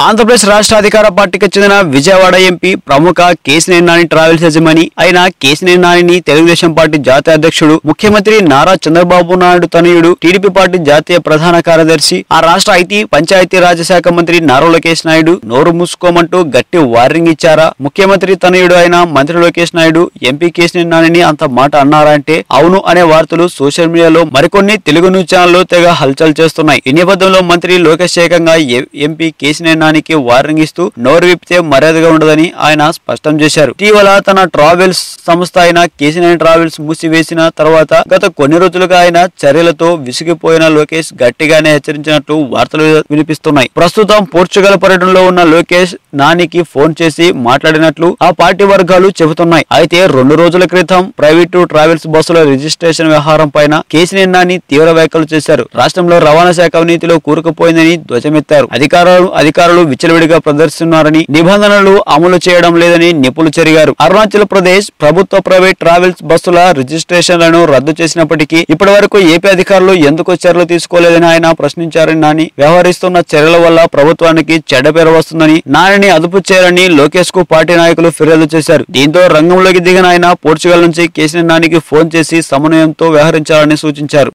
ఆంధ్రప్రదేశ్ రాష్ట్ర అధికార పార్టీకి చెందిన విజయవాడ ఎంపీ ప్రముఖ కేసినేని నాని ట్రావెల్స్ యజమాని అయిన కేసినేని నానిని తెలుగుదేశం పార్టీ జాతీయ అధ్యక్షుడు ముఖ్యమంత్రి నారా చంద్రబాబు నాయుడు తనయుడు టీడీపీ పార్టీ జాతీయ ప్రధాన కార్యదర్శి ఆ రాష్ట్ర ఐటీ పంచాయతీ రాజ్ శాఖ మంత్రి నారా లోకేష్ నాయుడు నోరు మూసుకోమంటూ గట్టి వార్నింగ్ ఇచ్చారా? ముఖ్యమంత్రి తనయుడు అయిన మంత్రి లోకేష్ నాయుడు ఎంపీ కేసినేని నానిని అంత మాట అన్నారా అంటే అవును అనే వార్తలు సోషల్ మీడియాలో మరికొన్ని తెలుగు న్యూస్ ఛానల్లో తెగ హల్చల్ చేస్తున్నాయి. ఈ నేపథ్యంలో మంత్రి లోకేష్ ఏకంగా ఎంపీ కేసినేని నానికి వార్నింగ్ ఇస్తూ నోరు విప్పితే మర్యాదగా ఉండదని ఆయన స్పష్టం చేశారు. ఇటీవల తన ట్రావెల్స్ సంస్థ అయిన కేసినేని ట్రావెల్స్ మూసివేసిన తర్వాత గత కొన్ని రోజులుగా ఆయన చర్యలతో విసిగిపోయిన లోకేష్ గట్టిగానే హెచ్చరించినట్లు వార్తలు వినిపిస్తున్నాయి. ప్రస్తుతం పోర్చుగల్ పర్యటనలో ఉన్న లోకేష్ నానికి ఫోన్ చేసి మాట్లాడినట్లు ఆ పార్టీ వర్గాలు చెబుతున్నాయి. అయితే రెండు రోజుల క్రితం ప్రైవేటు ట్రావెల్స్ బస్సుల రిజిస్ట్రేషన్ వ్యవహారం పైన కేసినేని నాని తీవ్ర వ్యాఖ్యలు చేశారు. రాష్ట్రంలో రవాణా శాఖ అవినీతిలో కూరుకుపోయిందని ధ్వజమెత్తారు. అధికారులు అధికారులు విచ్చలవిడిగా ప్రదర్శిస్తున్నారని నిబంధనలు అమలు చేయడం లేదని నిపుణులు చెరిగారు. అరుణాచల్ ప్రదేశ్ ప్రభుత్వ ప్రైవేట్ ట్రావెల్స్ బస్సుల రిజిస్ట్రేషన్లను రద్దు చేసినప్పటికీ ఇప్పటి వరకు ఏపీ అధికారులు ఎందుకు చర్యలు తీసుకోలేదని ఆయన ప్రశ్నించారని నాని. వ్యవహరిస్తున్న చర్యల వల్ల ప్రభుత్వానికి చెడ్డ పేరు వస్తుందని నానిని అదుపు చేయాలని లోకేష్కు పార్టీ నాయకులు ఫిర్యాదు చేశారు. దీంతో రంగంలోకి దిగిన ఆయన పోర్చుగల్ నుంచి కేసీఆర్ నానికి ఫోన్ చేసి సమన్వయంతో వ్యవహరించాలని సూచించారు.